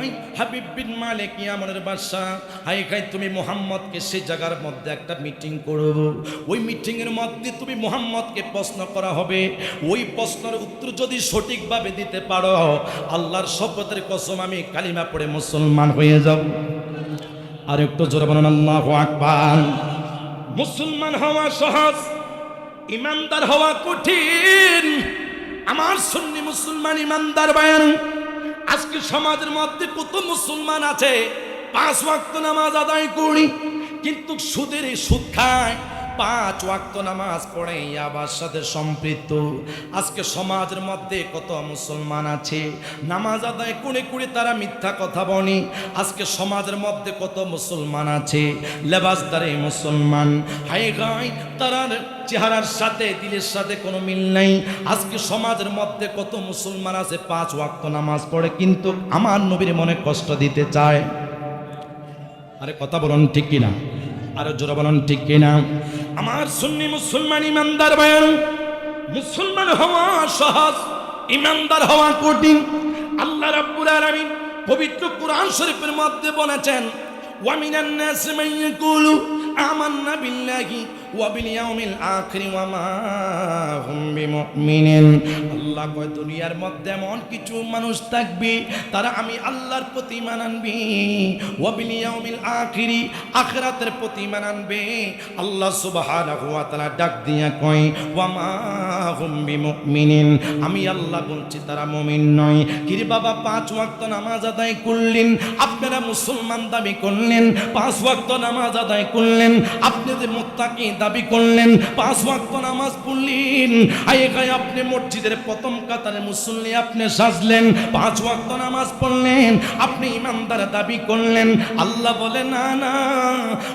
গাই হাবিব বিন মালিক, ইয়ামনের বাদশা high খাই তুমি মোহাম্মদকে সেই জায়গার মধ্যে একটা মিটিং করব ওই মিটিংয়ের মধ্যে তুমি মোহাম্মদকে প্রশ্ন করা হবে। ওই প্রশ্নের উত্তর যদি সঠিকভাবে দিতে পারো, আল্লাহর শপথের কসম আমি কালিমা পড়ে মুসলমান হয়ে যাব। আর একটু জোরে বলেন, আল্লাহু আকবার। মুসলমান হওয়া সহজ, ইমানদার হওয়া কঠিন। আমার সুন্নি মুসলমান ইমানদার বায়ান আজকে সমাজের মধ্যে কত মুসলমান আছে, পাঁচ ওয়াক্ত নামাজ আদায় করি, কিন্তু সুদের সুদ খায়। পাঁচ ওয়াক্ত নামাজ পড়ে, আবার সাথে সম্পৃক্ত। আজকে সমাজের মধ্যে কত মুসলমান আছে। নামাজ আদায় কুড়ে করে তারা মিথ্যা কথা বলে। আজকে সমাজের মধ্যে কত মুসলমান আছে। লেবাসদারে মুসলমান। হাই গাই তারার চেহারার সাথে, দিলের সাথে কোনো মিল নেই। আজকে সমাজের মধ্যে কত মুসলমান আছে, পাঁচ ওয়াক্ত নামাজ পড়ে, কিন্তু আমার নবীর মনে কষ্ট দিতে চায়। আরে কথা বলুন ঠিক কিনা? আরও জোরে বলুন ঠিক কিনা? আমার সুন্নি মুসলমান ইমানদার বায়ান মুসলমান হওয়া সহজ, ইমানদার হওয়া কঠিন। আল্লাহ রাব্বুল আলামিন পবিত্র কোরআন শরীফের মধ্যে বলেছেন ওয়ামিনান নাসি মান ইয়াকুলু, আমান্না বিল্লাহি ওয়া বিল ইয়াউমিল আখির ওয়া মা হুম বিমুমিনিন। আল্লাহ কয়, দুনিয়ার মধ্যে এমন কিছু মানুষ থাকবে, তারা আমি আল্লাহর প্রতি মানানবি ওয়া বিল ইয়াউমিল আখিরি, আখিরাতের প্রতি মানানবে আল্লাহ সুবহানাহু ওয়া তাআলা ডাক দিয়া কয় ওয়া মা হুম বিমুমিনিন। আমি আল্লাহ বলছি, তারা মুমিন নয়। কিরে বাবা, পাঁচ ওয়াক্ত নামাজ আদায় করলেন, আপনারা মুসলমান দাবি করলেন, পাঁচ ওয়াক্ত নামাজ আদায় করলেন, আপনি যে মোত্তাকি দাবি করলেন, পাঁচ ওয়াক্ত নামাজ পড়লেন। আয়ে আপনি মসজিদের প্রথম কাতারে মুসল্লি আপনি সাজলেন, পাঁচ ওয়াক্ত নামাজ পড়লেন, আপনি ইমানদার দাবি করলেন। আল্লাহ বলে, না না,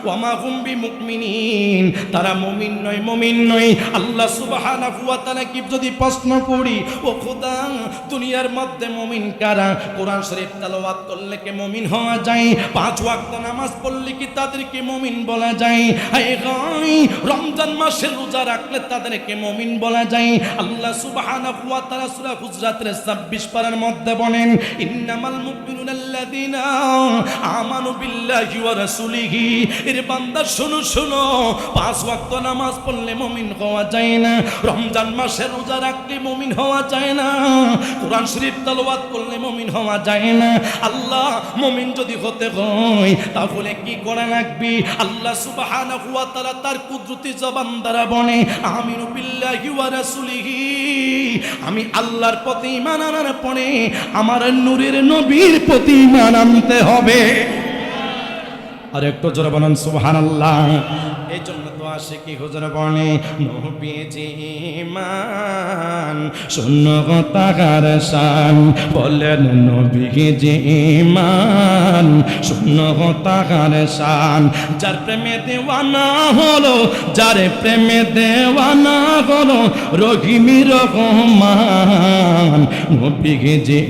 ওয়ামা হুম্বি মুকমিনিন তারা মুমিন নয় মুমিন নয়। আল্লাহ সুবহানাহু ওয়া তাআলা কি যদি প্রশ্ন করি, ও খোদা, দুনিয়ার মধ্যে মুমিন কারা? কোরআন শরীফ তেলাওয়াত করলে কি মুমিন হওয়া যায়? পাঁচ ওয়াক্ত নামাজ পড়লে কি তাদেরকে মুমিন বলা যায়? হায় রমজান মাসে রোজা রাখলে তাদেরকে মমিন বলা যায়। আল্লাহ সুবহানাহু ওয়া তাআলা সূরা হুজরাতের 26 পারার মধ্যে বলেন, ইন্নামাল মুমিনুনা আল্লাযীনা আমানু বিল্লাহি ওয়া রাসূলিহি। এর বান্দা, শোনো শোনো, পাঁচ ওয়াক্ত নামাজ পড়লে মুমিন হওয়া যায় না। রমজান মাসে রোজা রাখলে মুমিন হওয়া যায় না। কোরআন শরীফ তেলাওয়াত করলে মুমিন হওয়া যায় না। আল্লাহ, মমিন যদি হতে হয়, তাহলে কি করা লাগবে? আল্লাহ সুবহানাহু ওয়া তাআলা তার কুদরতি জবান দ্বারা বনে, আমিনু বিল্লাহি ওয়া রাসূলিহি। আমি আল্লাহর প্রতি ঈমান আনার পরে আমার নূরের নবীর প্রতি ঈমান আনতে হবে। আর একটু জোরে বলেন, সুবহানাল্লাহ। এই জন্য তো আসে কি হুজুর বলে নবীজি মান শূন্য তাকার শান, বলেন নবীজি মান শূন্য তাকার শান। যার প্রেমে দেওয়ানা হলো, যার প্রেমে দেওয়ানা হলো, রহিমি রহমান, নবীজি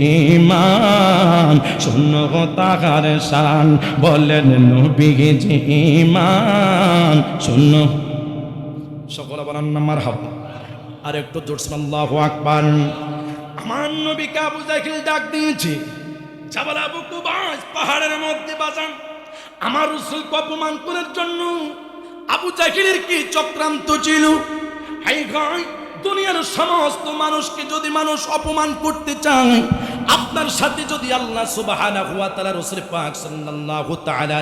মান শূন্য তাকার শান, বলেন নবীজি মান শূন্য। সকল বলার নাম্বার হব আর একটু আমার নবীকে আবু জাহিল ডাক দিয়েছে, জাবাল আবু কুবাস, পাহাড়ের মধ্যে বাজান। আমার রসুলকে অপমান করার জন্য আবু জাহিলের কি চক্রান্ত ছিল? হাই দুনিয়ার সমস্ত মানুষকে যদি মানুষ অপমান করতে চায় আপনার সাথে যদি আল্লাহ সুবহানাহু ওয়া তাআলা রাসূল পাক সাল্লাল্লাহু তাআলা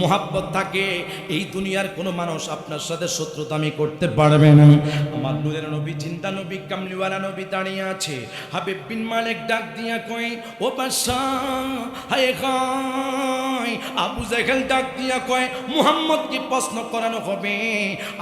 মোহাব্বত থাকে, এই দুনিয়ার কোনো মানুষ আপনার সাথে শত্রুতামি করতে পারবে না। আমার নূরের নবী চিন্তা নবী, কামলিওয়ালা নবী দাঁড়িয়ে আছে। হাবিব বিন মালিক ডাক দিয়া কই ও হায় আবু জাহেল ডাক দিয়া কয়, মুহাম্মদকে প্রশ্ন করানো হবে।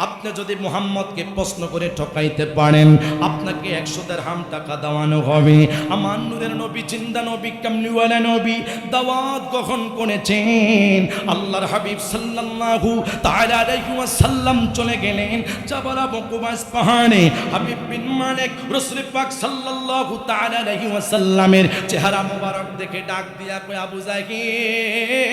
আপনি যদি মুহাম্মদকে প্রশ্ন করে ঠকাইতে পারেন, আপনাকে একশো দেড় হাম টাকা দেওয়ানো হবে। আমার নবী চিন্তা নবী, কামলিওয়ালা নবী, দাওয়াত গ্রহণ করেছেন। আল্লাহর হাবিব সাল্লাল্লাহু তাআলা আলাইহি ওয়াসাল্লাম চলে গেলেন জাবালা বকুবাস পাহাড়ে। হাবিব বিন মালিক রাসূল পাক সাল্লাল্লাহু তাআলা আলাইহি ওয়াসাল্লামের চেহারা মোবারক দেখে ডাক দিয়া কই আবু জাহির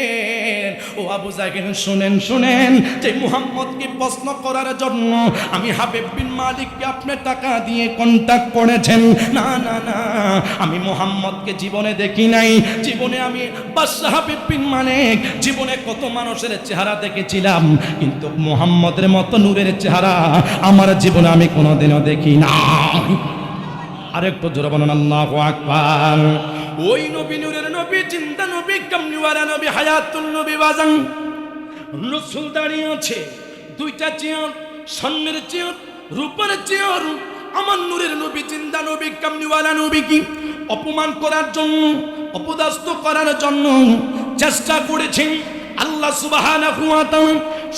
ও আবু জাহির শুনেন শুনেন যে মুহাম্মদকে প্রশ্ন করার জন্য আমি হাবিব বিন মালিককে আপনি টাকা দিয়ে কন্ট্যাক্ট করেছেন। না না না আমি মোহাম্মদকে জীবনে দেখি নাই। জীবনে আমি বাদশাহ হাবিব বিন মালিক জীবনে কত মানুষের চেহারা দেখেছিলাম। কিন্তু মোহাম্মদের মতো নূরের চেহারা আমার জীবনে আমি কোনোদিনও দেখি না আরেকটু জোরে বলেন, আল্লাহু আকবার। ওই নবী নূরের নবী, জিন্দা নবী, কামলিওয়ালা নবী, হায়াতুল নবী, বাজান। রসুল দাঁড়িয়ে আছে। দুইটা চেয়ার, স্বর্ণের চেয়ার, রূপার চেয়ার আমার নূরের নবী, জিন্দা নবী, কামলিওয়ালা নবী কি? অপমান করার জন্য অপদাস্ত করার জন্য চেষ্টা করেছেন আল্লাহ তাআলা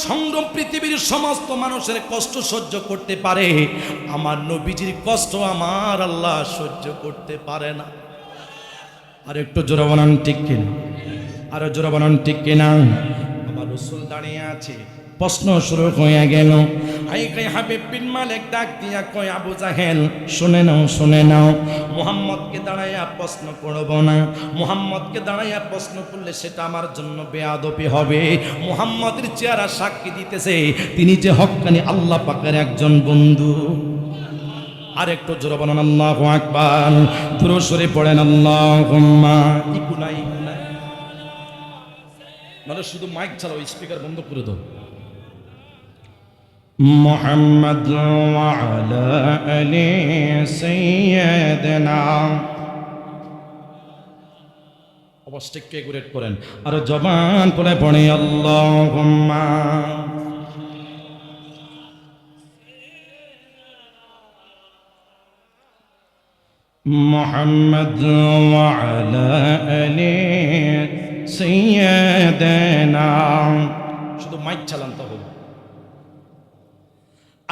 সংগ্রাম পৃথিবীর সমস্ত মানুষের কষ্ট সহ্য করতে পারে। আমার নবীজির কষ্ট আমার আল্লাহ সহ্য করতে পারে না। আর একটু জোরে বানান ঠিক কিনা? আরও জোরে বানান ঠিক কিনা? আমার রসুল দাঁড়িয়ে আছে। প্রশ্ন শুরু হয়ে গেল আই কই হাবিব বিন মালিক ডাক দিয়া কই আবু জাহেল শুনে নাও শুনে নাও। মুহাম্মদকে দাঁড়াইয়া প্রশ্ন করব না। মুহাম্মদকে দাঁড়াইয়া প্রশ্ন করলে সেটা আমার জন্য হবে। মুহাম্মদের চেহারা সাক্ষী দিতেছে তিনি যে হক্কানি আল্লাহ পাকের একজন বন্ধু। আর একটু জোর বলেন আল্লাহু আকবার। ধুরো সরে পড়েন আল্লাহুম্মা। ইকুনা ইকুনা মানে শুধু মাইক চালাও স্পিকার বন্ধ করে দাও। মোহাম্মদ ওয়ালা আলি সাইয়্যিদিনা অবশ্যই কেগুরেট করেন আর জবান করে পড়ে আল্লাহুম্মা محمد وعلى آل سيدنا শুধু মাইক চালান তো হবে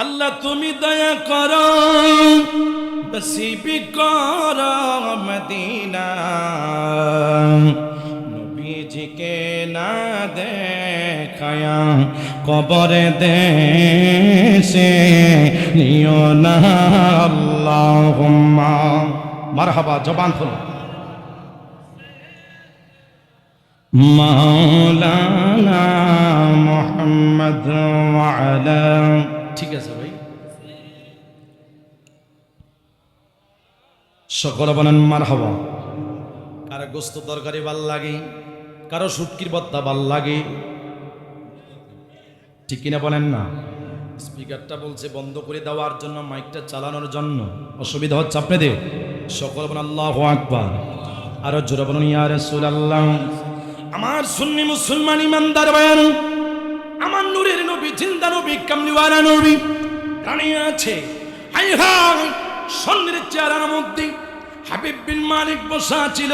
আল্লাহ তুমি দয়া করো, নসিবি করো মদিনা। নবীজিকে না দেখায়া কবরে দেশে নিও না আল্লাহুম্মা। মারহাবা, জবান খুলো। মাওলানা মুহাম্মদ ওয়ালা ঠিক আছে ভাই। সকলে বলেন মারহাবা। কারও গোস্ত তরকারি ভালো লাগে কারও শুটকির বত্তা ভালো লাগে। ঠিক কিনা বলেন না? স্পিকারটা বলছে বন্ধ করে দেওয়ার জন্য মাইকটা চালানোর জন্য। অসুবিধা হচ্ছে আপনাদের? সকল বলেন আল্লাহ আকবার। আরও জোরে বলুন ইয়া রাসূলুল্লাহ। আমার সুন্নি মুসলমান ইমানদার বায়ান জিন্দা নবী, কামলিওয়ালা নবী দাঁড়িয়ে আছে। হাই হাই সন্ধ্যের চেহারার মধ্যে হাবিব বিন মালিক বসা ছিল।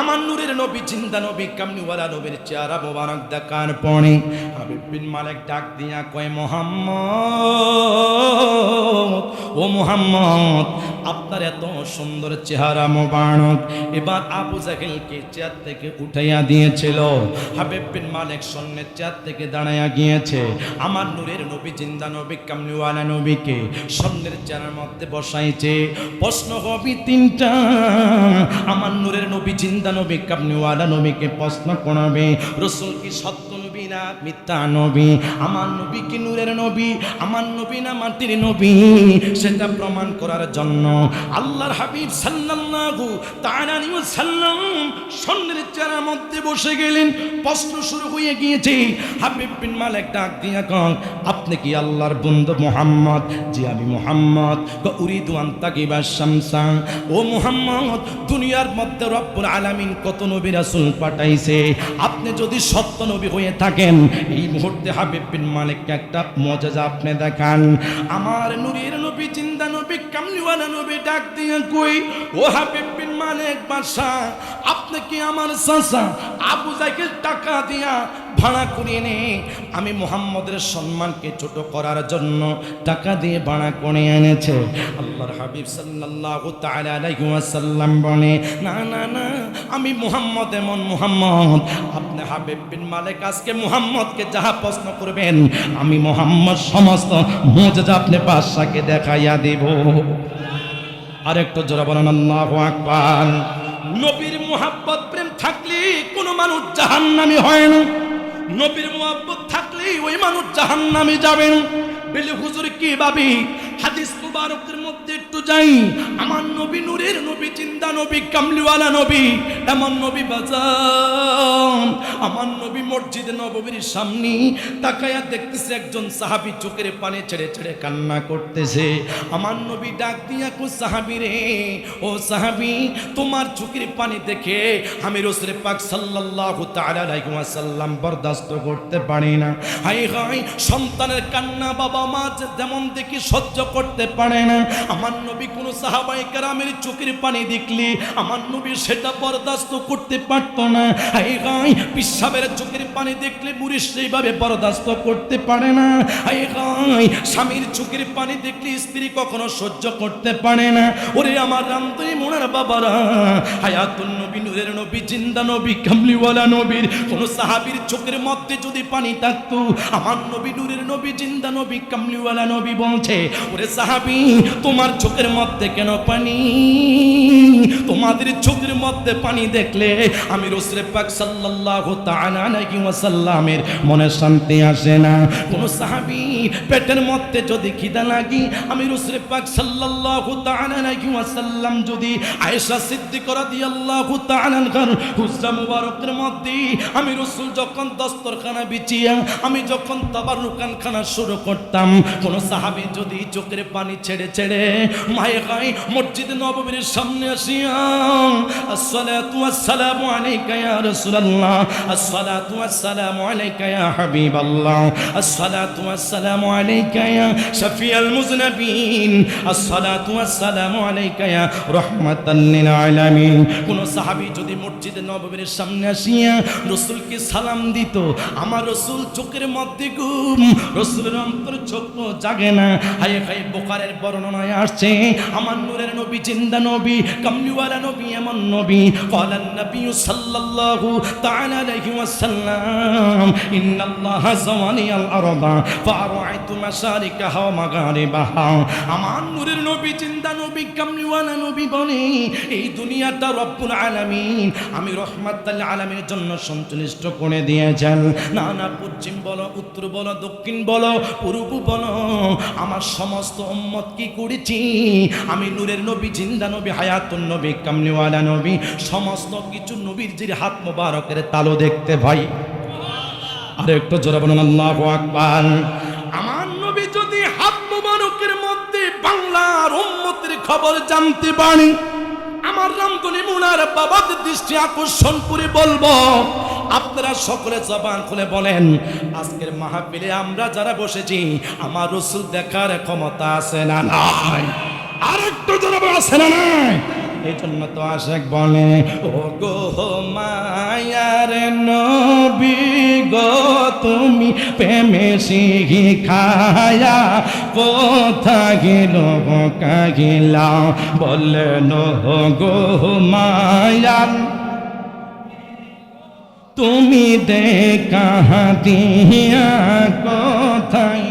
আমার নূরের নবী, জিন্দা নবী, কামনিওয়ালা নবীর চেহারা মোবারক দেখার পরে হাবিব বিন মালিক ডাক দিয়া কয়, মোহাম্মদ, ও মোহাম্মদ, আপনার এত সুন্দর চেহারা মোবারক। এবার আবু জাহেলকে চেয়ার থেকে উঠাইয়া দিয়েছিল। হাবিব বিন মালিক স্বর্ণের চেয়ার থেকে দাঁড়াইয়া গিয়েছে। আমার নূরের নবী, জিন্দা নবী, কামনিওয়ালা নবীকে স্বর্ণের চেয়ারের মধ্যে বসাইছে। প্রশ্ন হবে তিনটা, আমার নূরের নবী, জিন্দা নবী কামনিওয়ালা নবীকে প্রশ্ন করবে, রসুল কি সত্য নবী না মিথ্যা নবী? আমার নবী কি নূরের নবী? আমার নবী না মাটির নবী? সেটা প্রমাণ করার জন্য আল্লাহর হাবিব সাল্লাল্লাহু তাআলা আলাইহি ওয়াসাল্লাম স্বর্ণের চেয়ারের মধ্যে বসে গেলেন। প্রশ্ন শুরু হয়ে গিয়েছে, হাবিব বিন মালিক ডাক দিয়া কন আপনি কি আল্লাহর বন্ধু মোহাম্মদ? জি, আমি মোহাম্মদ। উরিদু আন্তাকিবা শামসা। ও মোহাম্মদ, দুনিয়ার মধ্যে রব্বুল আলামিন কত নবী রাসূল পাঠাইছে? আপনি যদি সত্য নবী হয়ে থাকেন, এই মুহূর্তে হাবিব বিন মালিককে একটা মজাজা আপনি দেখান। আমার নূরের নবী, জিন্দা নবী, কামলিওয়ালা নবী ডাক দিয়ে কই, ও হাবিব বিন মালিক বাদশা আপনি কি আমার চাচা? আবু জাইকে টাকা দিয়া ভাড়া করিয়ে নে। আমি মোহাম্মদের সম্মানকে ছোট করার জন্য টাকা দিয়ে ভাড়া করে এনেছে। আল্লাহর হাবিব আলাইহি ওয়াসাল্লাম বলে, না না না, আমি মোহাম্মদ এমন মোহাম্মদ। আপনি হাবিব বিন মালিক আজকে মোহাম্মদকে যাহা প্রশ্ন করবেন, আমি মোহাম্মদ সমস্ত মুজিজা আপনি বাদশাকে দেখাইয়া দেব। আরেকটু জোরে বলেন, আল্লাহু আকবার। নবীর মোহাব্বত, প্রেম থাকলে কোনো মানুষ জাহান্নামী হয় না। নবীর মোহাব্বত থাকলেই ওই মানুষ জাহান্নামে যাবেন। বেলে হুজুর কি ভাবি? হাদিস মুবারকের মধ্যে যাই আমার নবী নূরের নবী চিন্তা নবী, কামলিওয়ালা নবী, এমন নবী বাজান আমার নবী মসজিদ সামনে তাকায়া দেখতেছে, একজন সাহাবী চোখের পানি ছেড়ে ছেড়ে কান্না করতেছে। আমার নবী ডাক দিয়া সাহাবী রে, ও সাহাবী, তোমার চোখের পানি দেখে আমি রসুল পাক সাল্লাল্লাহু তাআলা আলাইহি ওয়াসাল্লাম বরদাস্ত করতে পারি না। হাই হাই সন্তানের কান্না বাবা মা যেমন দেখি সহ্য করতে পারে না। আমার নবী কোন সাহাবাই কেরামের চোখের পানি দেখলি আমার নবী সেটা বরদাস্ত করতে পারত না। হাই হাই পিসাবের চোখের পানি দেখলে মুড়ি সেইভাবে বরদাস্ত করতে পারে না। হাই হাই স্বামীর চোখের পানি দেখলে স্ত্রী কখনো সহ্য করতে পারে না। ওরে আমার রামতরি মোনার বাবারা, হায়াতুন নবী, নূরের নবী, জিন্দা নবী, কামলিওয়ালা নবীর কোন সাহাবীর চোখের মধ্যে যদি পানি থাকতো, আমার নবী, নূরের নবী, জিন্দা নবী, কামলিওয়ালা নবী বলছে, ওরে সাহাবী, তোমার চোখের মধ্যে কেন পানি? তোমাদের চোখের মধ্যে পানি দেখলে আমি রসুলের পাক সাল্লাল্লাহু তাআলা আলাইহি ওয়াসাল্লামের মনে শান্তি আসে না। কোন সাহাবী পেটের মধ্যে যদি খিদা লাগি, আমি রসুলের পাক সাল্লাল্লাহু তাআলা আলাইহি ওয়াসাল্লাম যদি আয়েশা সিদ্দিকা রাদিয়াল্লাহু তাআলা আনহার হুজরা মুবারকের মধ্যে আমি রসুল যখন দস্তরখানা বিছিয়া, আমি যখন তাবারুকান খানা শুরু করতাম, কোন সাহাবী যদি চোখের পানি ছেড়ে ছেড়ে মায়ে গায় মসজিদ নববীর সামনে আসিয়া, আসসালাতু ওয়াসসালামু আলাইকা ইয়া রাসূলুল্লাহ, আসসালাতু ওয়াসসালামু আলাইকা ইয়া হাবিবাল্লাহ, আসসালাতু ওয়াসসালামু আলাইকা ইয়া শাফিয়াল মুজনাবিন, আসসালাতু ওয়াসসালামু আলাইকা ইয়া রাহমাতাল লিল আলামিন। কোন সাহাবী যদি মসজিদ নববীর সামনে আসিয়া রাসূলকে সালাম দিত, আমার রাসূল চোখের মধ্যে ঘুম, রাসূলের অন্তর চোখ জাগে না। হায় হায়, বোকারের বর্ণনায় আসছে আমার নূরের নবী, জিন্দা নবী, কামলিওয়ালা নবী, এমন নবী। কলান নবী সাল্লাল্লাহু তাআলা আলাইহি ওয়াসাল্লাম, ইন্নাল্লাহ জাওয়ানি আল আরদা ফারাইতু মাসারিকাহা ওয়া মাগারিবাহা। আমার নূরের নবী, জিন্দা নবী, কামলিওয়ালা নবী বনি এই দুনিয়াটা রব্বুল আলামিন, আমি রহমাতাল আলামিনের জন্য সন্তুষ্ট করে দিয়েছেন। না না পশ্চিম বলো, উত্তর বলো, দক্ষিণ বলো, পূর্ব বলো, আমার সমস্ত উম্মত কি করেছি। আমি নূরের নবী, জিন্দা নবী, হায়াতুন নবী, কামলিওয়ালা নবী, সমস্ত কিছু নবীর যে হাত মোবারকের তালো দেখতে ভাই। আর একটু জোরে বলুন, আল্লাহ আকবার। আমার নবী যদি হাত মোবারকের মধ্যে বাংলার উম্মতের খবর জানতে পারি, আমার রামদনি মুনার বাবাদের দৃষ্টি আকর্ষণ করে বলব, আপনারা সকলে জবান খুলে বলেন, আজকের মাহফিলে আমরা যারা বসেছি, আমার রসুল দেখার ক্ষমতা আছে না নাই? আর একটু যারা আছে না নাই? এই জন্য তো আশেক বলে ও গো মায়ার নবী গো তুমি প্রেমে শিখি খায়া কোথা গেল কাগিলা বললেন গো মায়ার তুমি দেখা দিয়া কোথায়?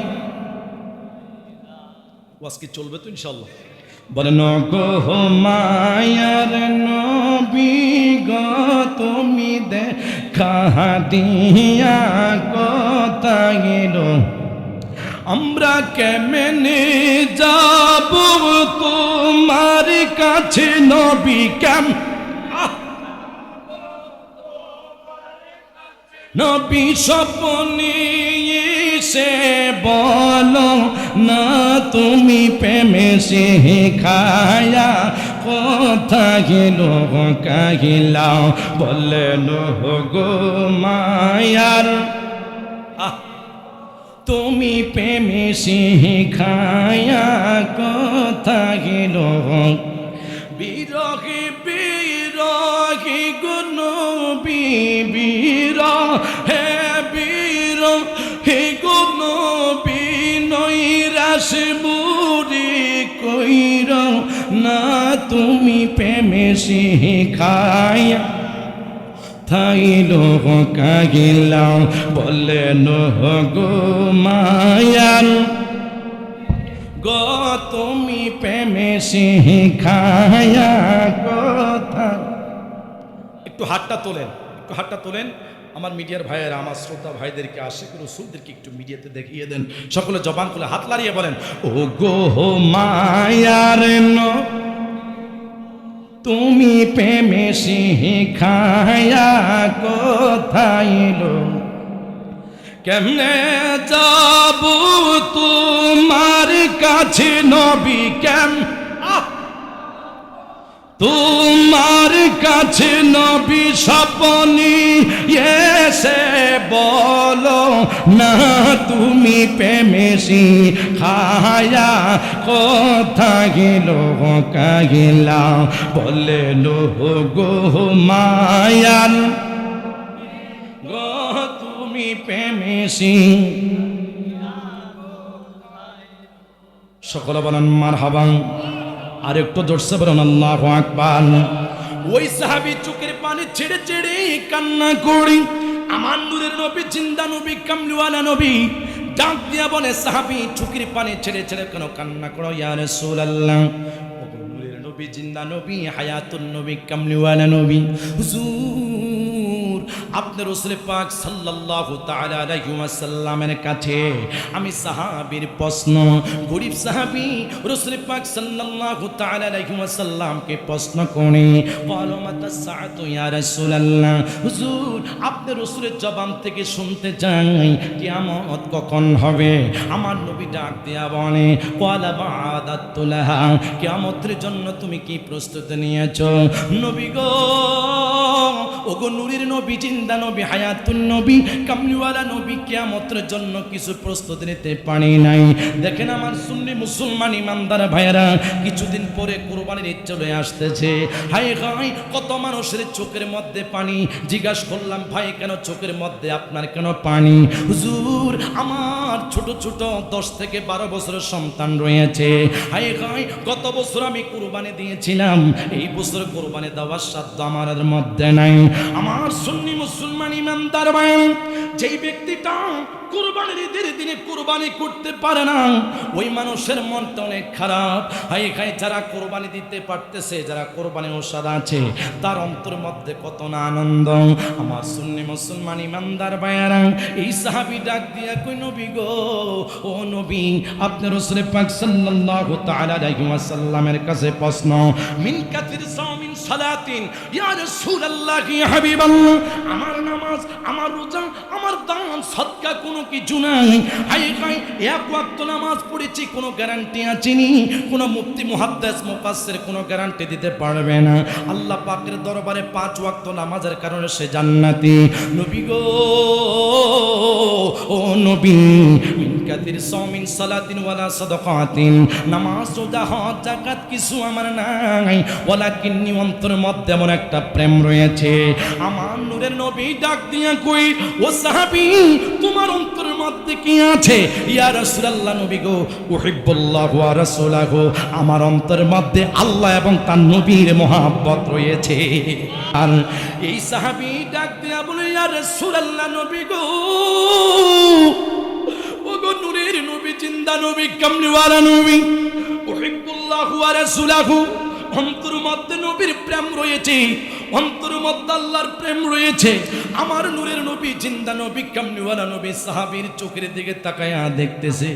আজকে চলবে তো ইনশাল্লাহ বলেন গো মায়ার নবী গো, তুমি দে দিয়া কোথায়? আমরা কেমনে যাব? তোমার কাছে নবী কেম নবী স্বপনে সে বলো না, তুমি প্রেমে সে খায়া কথা গেল কাহিলা? বললেন গো মায়ার তুমি প্রেমে শিখায়া কথা গেল হে বীর হে গুণ বিনয় বুড়ি কইর না তুমি প্রেমে শিখায়া থাইল কাগিলাম বললেন গো মায়ার। গো তুমি প্রেমে শিখায়া কথা। একটু হাতটা তোলেন, একটু হাতটা তোলেন। আমার মিডিয়ার ভাইয়েরা, আমার শ্রোতা ভাইদেরকে, আশেখ রসুলদেরকে একটু মিডিয়াতে দেখিয়ে দেন সকলে জবান খুলে হাত লাড়িয়ে বলেন ও গো মায়ার তুমি প্রেমে শিখায়া কোথায় কেমনে যাব তোমার কাছে নবী কেম! তোমার কাছে নবী স্বপনি, এসে বলো না তুমি প্রেমেশি খায়া কথা গেল কাহিলা বলে লো গো মায়ান গো তুমি প্রেমেশি সকলে বলেন মার হাবাং আর একটু জোরসে বলেন, আল্লাহ আকবার। ওই সাহাবি চোখের পানি ছেড়ে ছেড়ে কান্না করি। আমার নূরের নবী, জিন্দা নবী, কামলিওয়ালা নবী, ডাক দিয়া বলে, সাহাবি, চোখের পানি ছেড়ে ছেড়ে কেন কান্না করো ইয়া রাসূলুল্লাহ? নবী, জিন্দা নবী, হায়াতুন নবী, কামলিওয়ালা নবী। হুজুর আপনার রসুল পাক সাল্লাল্লাহু তাআলা আলাইহি ওয়াসাল্লামের কাছে আমি সাহাবীর প্রশ্ন, গরিব সাহাবী রসুল পাক সাল্লাল্লাহু তাআলা আলাইহি ওয়াসাল্লামকে প্রশ্ন করে, বলো, মাতা সাআতু ইয়া রাসূলুল্লাহ? হুজুর, আপনার রসুলের জবান থেকে শুনতে চাই, কিয়ামত কখন হবে? আমার নবী ডাক দেয়া বলে, ওয়ালা বাদাতুলাহা কিয়ামতের জন্য তুমি কি প্রস্তুতি নিয়েছো? নবী গো ওগো নূরের নবী, জিন্দা নবী, হায়াতুন নবী, কামলিওয়ালা নবী কিয়ামতের জন্য কিছু প্রস্তুতি নিতে পারি নাই। দেখেন আমার সুন্নি মুসলমান ইমানদার ভাইয়েরা, কিছুদিন পরে কোরবানির চলে আসতেছে। হাই হাই কত মানুষের চোখের মধ্যে পানি। জিজ্ঞাসা করলাম, ভাই, কেন চোখের মধ্যে আপনার কেন পানি? হুজুর, আমার ছোট ছোট দশ থেকে বারো বছরের সন্তান রয়েছে। হাই হাই গত বছর আমি কোরবানি দিয়েছিলাম। এই বছর কোরবানি দেওয়ার সাধ্য আমার মধ্যে নাই। আমার সুন্নি মুসলমান ইমানদার ভাই যেই ব্যক্তিটা কোরবানির ঈদের দিনে কোরবানি করতে পারে না, ওই মানুষের মনটা অনেক খারাপ। হাই খাই যারা কোরবানি দিতে পারতেছে, যারা কোরবানি ওষাদ আছে, তার অন্তর মধ্যে কত না আনন্দ। আমার সুন্নি মুসলমান ইমানদার ভাইয়ারা, এই সাহাবি ডাক দিয়া কই নবী গো, ও নবী, আপনি রসুল পাক সাল্লাল্লাহু তাআলা আলাইহি ওয়াসাল্লামের কাছে প্রশ্ন, মিন কাতির সামিন সালাতিন, ইয়া রাসূলুল্লাহ আমার নামাজ, আমার রোজা, আমার দান, সদকা কোনো কিছু নাই। হাই হাই এক ওয়াক্ত নামাজ পড়েছি, কোনো গ্যারান্টি আছেনি, কোনো মুফতি, মুহাদ্দিস, মুফাসসির কোনো গ্যারান্টি দিতে পারবে না। আল্লাহ পাকের দরবারে পাঁচ ওয়াক্ত নামাজের কারণে সে জান্নাতি। নবী গো, ও নবী কাতির সামিন সালাতিন ওয়ালা সাদাকাতিন। নামাজ, রোজা, হজ, যাকাত কিছু আমার নাই। ওয়ালাকিন্নি অন্তর মধ্যে এমন একটা প্রেম রয়েছে। আমার নূরের নবী ডাক দিয়া কই, ও সাহাবী, তোমার অন্তরের মধ্যে কি আছে? ইয়া রাসূলুল্লাহ নবী গো, উহিব্বুল্লাহু ওয়া রাসূলাহু। আমার অন্তরের মধ্যে আল্লাহ এবং তার নবীর মহব্বত রয়েছে। আর এই সাহাবী ডাক দিয়া বলে, ইয়া রাসূলুল্লাহ নবী গো জিন্দা নবী কামলিওয়ালা নবী উহিব্বুল্লাহু ওয়া রাসূলাহু। অন্তর মধ্যে নবীর প্রেম রয়েছে। অন্তর মধ্যে আল্লাহর প্রেম রয়েছে। আমার নূরের নবী, জিন্দা নবী কামনিওয়ালা নবী, সাহাবীর চোখের দিকে তাকায়া দেখতেছে।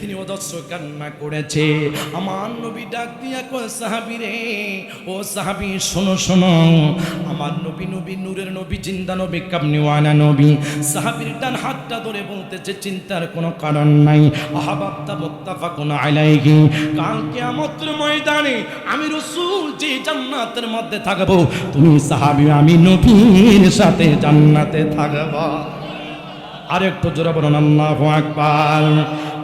তিনি অদস্য কান্না করেছে। আমার নবী ডাক দিয়া কয়, সাহাবী রে, ও সাহাবী, শোনো শোনো। আমার নবী নবী, নূরের নবী, জিন্দা নবী কামনিওয়ালা নবী, সাহাবীর ডান হাতটা ধরে বলতেছে, চিন্তার কোনো কারণ নাই। আহাবাত্তা মুত্তাফাকুন আলাইহি। কাল কিয়ামতের ময়দানে আমি রাসূল যে জান্নাতের মধ্যে থাকব, তুমি সাহাবী আমি নবীর সাথে জান্নাতে থাকব। আর একটু জোরে বলুন, আল্লাহু আকবার।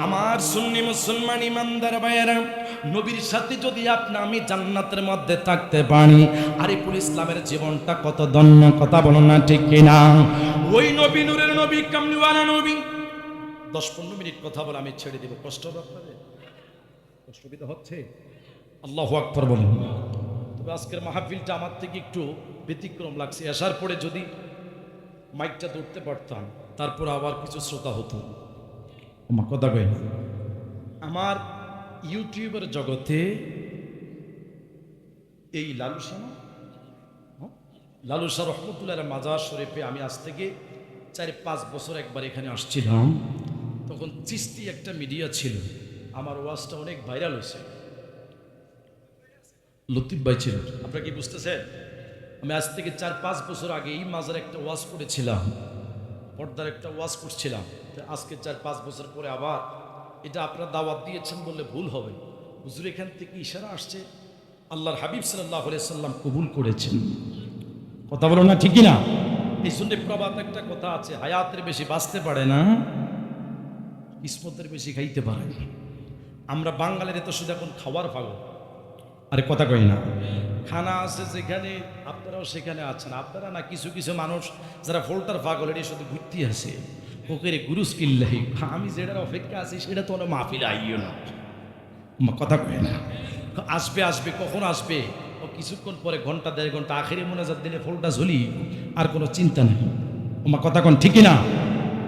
আমার সুন্নি মুসলমান ইমানদার ভাইয়েরা, নবীর সাথে যদি আপনি আমি জান্নাতের মধ্যে থাকতে পারি আরিফুল ইসলামের জীবনটা কত ধন্য কথা বলুন না ঠিক কিনা? ওই নবী নূরের নবী, কামলিওয়ালা নবী। দশ পনেরো মিনিট কথা বলে আমি ছেড়ে দিব। কষ্ট হবে আপনাদের? তো হচ্ছে। আল্লাহ আকবর বলুন। তবে আজকের মাহফিলটা আমার থেকে একটু ব্যতিক্রম লাগছে। আসার পরে যদি মাইকটা ধরতে পারতাম, তারপর আবার কিছু শ্রোতা হতো। আমার কথা কই আমার ইউটিউবের জগতে এই লালুসানা লালুসা রহমতুল্লাহ মাজার শরীফে আমি আজ থেকে চার পাঁচ বছর একবার এখানে আসছিলাম। তখন চিস্তি একটা মিডিয়া ছিল। আমার ওয়াজটা অনেক ভাইরাল হয়েছে। লতিফ ভাই ছিল। আপনারা কি বুঝতেছেন? আমি আজ থেকে চার, পাঁচ বছর আগে এই মাজার একটা ওয়াজ করেছিলাম পর্দার একটা ওয়াজ করছিলাম। আজকে চার, পাঁচ বছর পরে আবার এটা আপনারা দাওয়াত দিয়েছেন বললে ভুল হবে। হুজুর, এখান থেকে ইশারা আসছে। আল্লাহর হাবিব সাল্লাহ সাল্লাম কবুল করেছেন। কথা বলো না ঠিকই না এই শুনে প্রবাদ একটা কথা আছে, হায়াতের বেশি বাঁচতে পারে না, কিসমতের বেশি খাইতে পারে আমরা বাঙালির তো শুধু এখন খাওয়ার পাগল আরে কথা কই না। খানা আছে যেখানে আপনারাও সেখানে আছেন। আপনারা না কিছু কিছু মানুষ যারা ফোল্টার পাগল এটি শুধু ঘুরতে আসে। ওকে গুরুস কিল্লাহি। আমি যেটার অপেক্ষা আছি সেটা তো ওরা মাহফিল আইও না। মা কথা কয় না। আসবে আসবে কখন আসবে? ও কিছুক্ষণ পরে ঘণ্টা দেড় ঘণ্টা আখেরি মোনাজাত দিলে ফোলটা ঝুলি। আর কোনো চিন্তা নেই। ওমা কথা কোন ঠিকই না?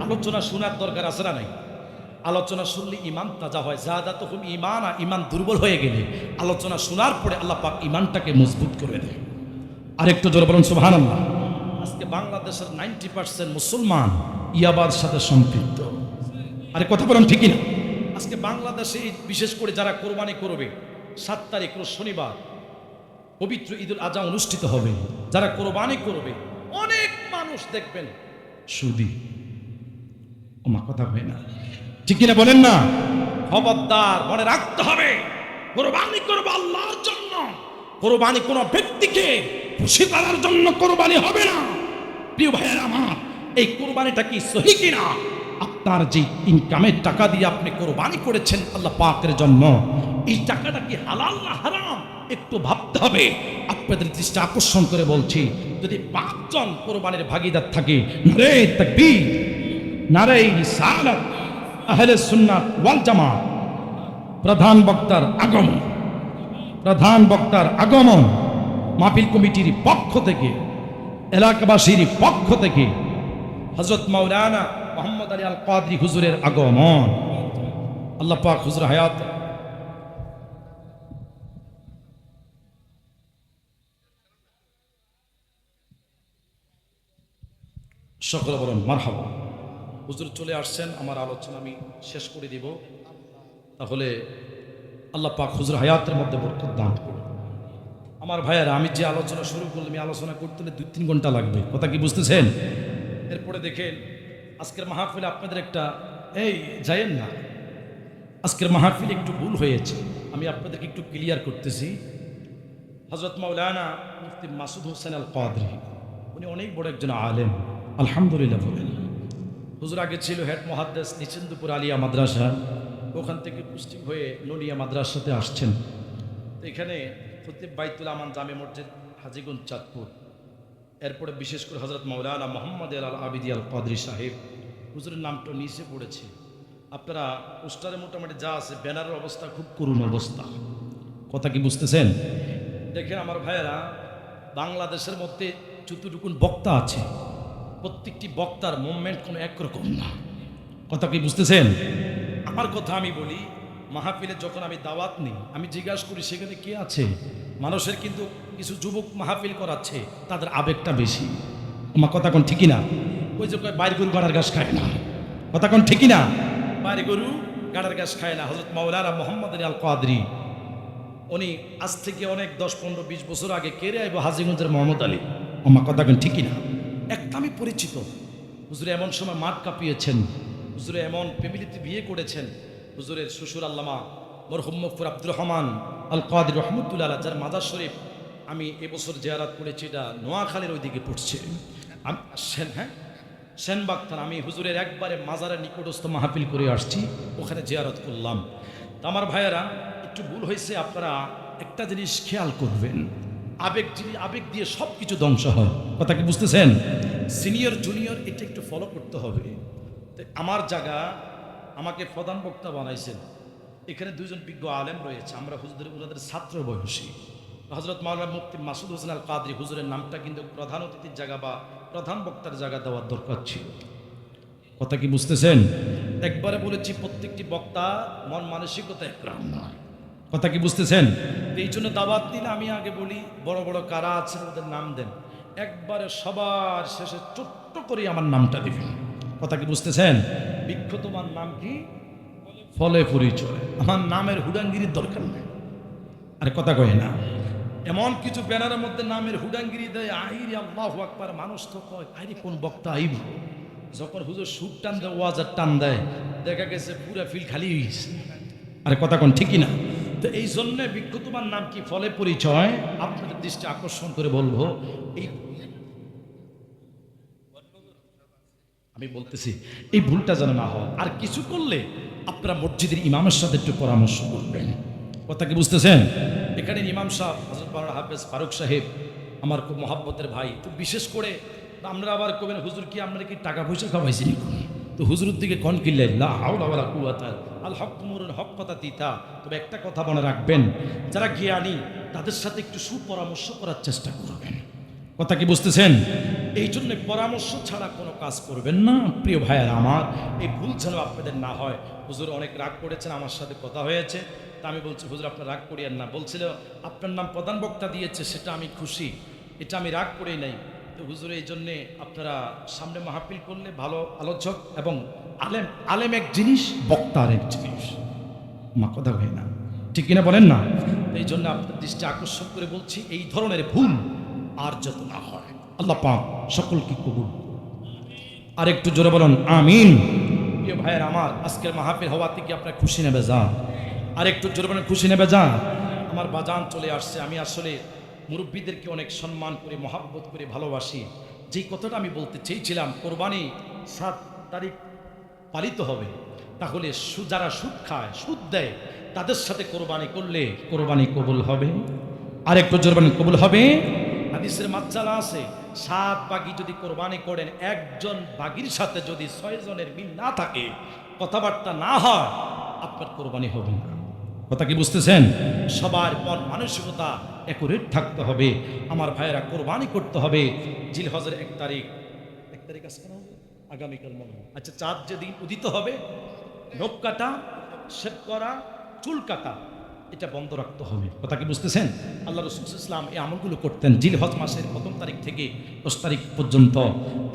আলোচনা শোনার দরকার আছে না নাই? আলোচনা শুনলে ইমান তাজা হয়। যা তখন ইমান আর ইমান দুর্বল হয়ে গেলে আলোচনা শোনার পরে আল্লাহ পাক ইমানটাকে মজবুত করে দেয়। আরেকটু জোরে বলুন সুবহান আল্লাহ আজকে বাংলাদেশের নাইনটি পার্সেন্ট মুসলমান ইয়াবার সাথে সম্পৃক্ত। আরে কথা বলুন ঠিকই না আজকে বাংলাদেশে বিশেষ করে যারা কোরবানি করবে, সাত তারিখ শনিবার, পবিত্র ঈদুল আজহা অনুষ্ঠিত হবে। যারা কোরবানি করবে, অনেক মানুষ দেখবেন সুদি। ওমা, কথা হয় না। ঠিক কিনা বলেন না? খবরদার, মনে রাখতে হবে, কোরবানি করব আল্লাহর জন্য। কোরবানি কোনো ব্যক্তিকে খুশি করার জন্য কোরবানি হবে না। প্রিয় ভাইয়ের আমার, এই কোরবানিটা কি সহি কিনা? আপনার যে ইনকামের টাকা দিয়ে আপনি কোরবানি করেছেন আল্লাহ পাকের জন্য, এই টাকাটা কি হালাল না হারাম? একটু ভাবতে হবে। আপনাদের দৃষ্টি আকর্ষণ করে বলছি, যদি পাঁচজন কোরবানির ভাগিদার থাকে, নারে তাকবীর, নারে রিসালাত আহলে সুন্নাত ওয়াল প্রধান বক্তার আগমন। প্রধান বক্তার আগমন মাহফিল কমিটির পক্ষ থেকে, এলাকাবাসীর পক্ষ থেকে হজরত মাওলানা মোহাম্মদ আলী আল কাদরি হুজুরের আগমন। আল্লাহ পাক হুজুর হায়াত। সকলে বলুন মারহাবা। হুজুর চলে আসছেন, আমার আলোচনা আমি শেষ করে দিব। তাহলে আল্লাহ পাক হুজুর হায়াতের মধ্যে বরকত দান করুন। আমার ভাইয়ারা, আমি যে আলোচনা শুরু করলাম, এই আলোচনা করতে হলে দুই তিন ঘণ্টা লাগবে। কথা কি বুঝতেছেন? এরপরে দেখেন, আজকের মাহফিলে আপনাদের একটা, এই যায়েন না। আজকের মাহফিলে একটু ভুল হয়েছে। আমি আপনাদেরকে একটু ক্লিয়ার করতেছি। হজরত মাওলানা মুফতি মাসুদ হোসেন আল কাদরি উনি অনেক বড় একজন আলেম। আলহামদুলিল্লাহ বলেন। হুজুর আগে ছিল হেড মহাদ্দেস নিচেন্দুপুর আলিয়া মাদ্রাসা, ওখান থেকে পুষ্টিং হয়ে নলিয়া মাদ্রাসাতে আসছেন। এখানে খতিব বাইতুল আমান জামে মসজিদ হাজিগঞ্জ চাঁদপুর। এরপরে বিশেষ করে হজরত মৌলানা মোহাম্মদ আল আবিদি আল কাদরি সাহেব, হুজুরের নামটা নিচে পড়েছে। আপনারা পোস্টারে মোটামুটি যা আছে, ব্যানারের অবস্থা খুব করুণ অবস্থা। কথা কি বুঝতেছেন? দেখেন আমার ভাইয়েরা, বাংলাদেশের মধ্যে যতটুকুন বক্তা আছে প্রত্যেকটি বক্তার মুভমেন্ট কোনো একরকম না। কথা কি বুঝতেছেন? আমার কথা আমি বলি মাহফিলে যখন আমি দাওয়াত নিই আমি জিজ্ঞাসা করি সেখানে কে আছে? মানুষের কিন্তু কিছু যুবক মাহফিল করাচ্ছে তাদের আবেগটা বেশি। আমার কথা কোন ঠিকই না ওই যে বাইর গরু গাড়ার গাছ খায় না। কথা কোন ঠিকই না বাইর গরু গাড়ার গাছ খায় না। হজরত মাওলানা মোহাম্মদ আলী আল কাদরি উনি আজ থেকে অনেক দশ পনেরো বিশ বছর আগে কেড়ে আইব হাজিগঞ্জের মোহাম্মদ আলী? আমার কথা কোন ঠিকই না আমি পরিচিত। হুজুরে এমন সময় মাঠ কাঁপিয়েছেন। হুজুরে এমন ফ্যামিলিতে বিয়ে করেছেন। হুজুরের শ্বশুর আল্লামা মরহুম মকফুর আব্দুর রহমান আল কাদির রহমতুল্লাহ যার মাজার শরীফ আমি এবছর জেয়ারাত করেছি, এটা নোয়াখালীর ওইদিকে পড়ছে। আমি সেন হ্যাঁ? সেনবাগ থানা। আমি হুজুরের একবারে মাজারের নিকটস্থ মাহফিল করে আসছি, ওখানে জিয়ারত করলাম। তা আমার ভাইয়েরা, একটু ভুল হয়েছে, আপনারা একটা জিনিস খেয়াল করবেন। আবেগ আবেগ দিয়ে সব কিছু ধ্বংস হয়। কথা কি বুঝতেছেন? সিনিয়র জুনিয়র এটা একটু ফলো করতে হবে। আমার জায়গা, আমাকে প্রধান বক্তা বানাইছেন। এখানে দুজন বিজ্ঞ আলেম রয়েছে। আমরা হুজুরের ওনাদের ছাত্র বয়সী। হজরত মাওলানা মুফতি মাসুদ হোসেন আল কাদরি হুজুরের নামটা কিন্তু প্রধান অতিথির জায়গা বা প্রধান বক্তার জায়গা দেওয়ার দরকার ছিল। কথা কি বুঝতেছেন? একবারে বলেছি, প্রত্যেকটি বক্তা মন মানসিকতা একরাম নয়। কথা কি বুঝতেছেন? এই জন্য দাওয়াত দিলে আমি আগে বলি, বড় বড় কারা আছেন ওদের নাম দেন। একবারে সবার শেষে ছোট্ট করে আমার নামটা দিবেন কথা কি বুঝতেছেন? বৃক্ষ তোমার নাম কি? ফলে পরিচয়। আমার নামের হুডাঙ্গিরির দরকার নেই। আরে কথা কয় না। এমন কিছু ব্যানারের মধ্যে নামের হুডাঙ্গিরি দেয়, আইরি আল্লাহ আকবার, মানুষ তো কয়, আইরি কোন বক্তা আইব? যখন হুজুর সুর টান দেয় ওয়াজার টান দেয়, দেখা গেছে পুরা ফিল খালি হয়ে গেছে আরে কথা কোন, ঠিকই না। তো এই জন্য বৃক্ষ তোমার নাম কি? ফলে পরিচয়। আপনাদের দৃষ্টি আকর্ষণ করে বলব, এই আমি বলতেছি, এই ভুলটা যেন না হয়। আর কিছু করলে আপনারা মসজিদের ইমামের সাথে একটু পরামর্শ করবেন। কথা কি বুঝতেছেন? এখানে ইমাম সাহেব হাফেজ ফারুক সাহেব, আমার খুব মহাব্বতের ভাই। তো বিশেষ করে আমরা আবার কবেন, হুজুর কি আমরা কি টাকা পয়সা খাওয়াইছি তো হুজুরের দিকে কন কিনলেন আল হক হক কথা তিতা। তবে একটা কথা মনে রাখবেন, যারা জ্ঞানী, তাদের সাথে একটু সুপরামর্শ করার চেষ্টা করবেন। কথা কি বুঝতেছেন? এই জন্য পরামর্শ ছাড়া কোনো কাজ করবেন না, প্রিয় ভাইয়ের আমার। এই ভুল যেন আপনাদের না হয়। হুজুর অনেক রাগ করেছেন, আমার সাথে কথা হয়েছে। তা আমি বলছি, হুজুর, আপনার রাগ করিয়েন না। বলছিল, আপনার নাম প্রধান বক্তা দিয়েছে, সেটা আমি খুশি। এটা আমি রাগ করেই নাই। হুজুর, এই জন্যে আপনারা সামনে মাহফিল করলে ভালো আলোচক এবং আলেম আলেম এক জিনিস বক্তা এক জিনিস। মা কথা হয় না। ঠিক কিনা বলেন না? এই জন্য আপনার দৃষ্টি আকর্ষণ করে বলছি, এই ধরনের ভুল আর যত না হয়। আল্লাহ পাক সকলকে কবুল। আর একটু জোরে বলুন, আমিন। প্রিয় ভাইয়ের আমার, আজকের মাহফিল হওয়া থেকে আপনার খুশি নেবে যান আর একটু জোরে বলেন, খুশি নেবে যান আমার বাজান চলে আসছে, আমি আসলে মুরব্বীদেরকে অনেক সম্মান করে, মহাব্বত করে ভালোবাসি। যেই কথাটা আমি বলতে চেয়েছিলাম, কোরবানি সাত তারিখ পালিত হবে, তাহলে সু- যারা সুদ খায়, সুদ দেয়, তাদের সাথে কোরবানি করলে কোরবানি কবুল হবে। আর একটু জোরবানি কবুল হবে? হাদিসের মাচ্চালা আছে, সাত বাগি যদি কোরবানি করেন, একজন বাগির সাথে যদি ছয় জনের মিল না থাকে, কথাবার্তা না হয়, আপনার কোরবানি হবে কথা কি বুঝতেছেন? সবার মন মানসিকতা একুরেট থাকতে হবে। আমার ভাইয়েরা কোরবানি করতে হবে। জিল হজের এক তারিখ। এক তারিখ আজকে না আগামীকাল মনে হয়। আচ্ছা চাঁদ যেদিন উদিত হবে, নখ কাটা শেভ করা, চুল কাটা, এটা বন্ধ রাখতে হবে। কথা কি বুঝতেছেন? আল্লাহ রসুল ইসলাম এই আমলগুলো করতেন জিল হজ মাসের প্রথম তারিখ থেকে দশ তারিখ পর্যন্ত।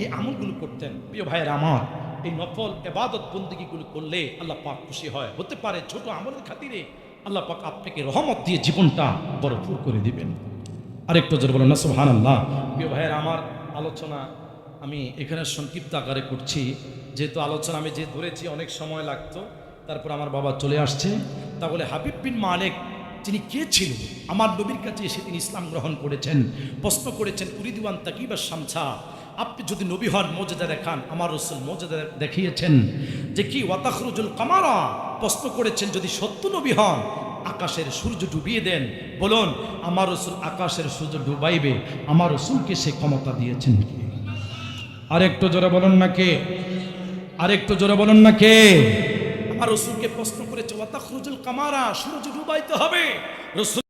এই আমলগুলো করতেন। প্রিয় ভাইয়ের আমার, এই নফল এবাদত বন্দিগিগুলো করলে আল্লাহ পাক খুশি হয়। হতে পারে ছোট আমলের খাতিরে আল্লাহ পাক আপনাকে রহমত দিয়ে জীবনটা বরফুর করে দিবেন। আরেকটু জোর বলেন না সোহান আল্লাহ প্রিয় ভাইয়ের, আমার আলোচনা আমি এখানে সংক্ষিপ্ত আকারে করছি। যেহেতু আলোচনা আমি যে ধরেছি, অনেক সময় লাগতো। তারপর আমার বাবা চলে আসছে। তাহলে হাবিব বিন মালিক, তিনি কে ছিল আমার নবীর কাছে এসে তিনি ইসলাম গ্রহণ করেছেন, প্রশ্ন করেছেন উরিদিওয়ান তাকিবা শামছা আপনি যদি নবী হন, মর্যাদা দেখান। আমার রসুল মর্যাদা দেখিয়েছেন যে কি, ওয়াতাখরুজুল কামারা, প্রশ্ন করেছেন, যদি সত্য নবী হন, আকাশের সূর্য ডুবিয়ে দেন, বলুন, আমার রসুল আকাশের সূর্য ডুবাইবে, আমার রসুলকে সে ক্ষমতা দিয়েছেন কি? আরেকটু জোরে বলুন না কে? আরেকটু জোরে বলুন না কে? আমার রসুলকে প্রশ্ন করেছে, ওয়াতাখরুজুল কামারা, সূর্য ডুবাইতে হবে। রসুল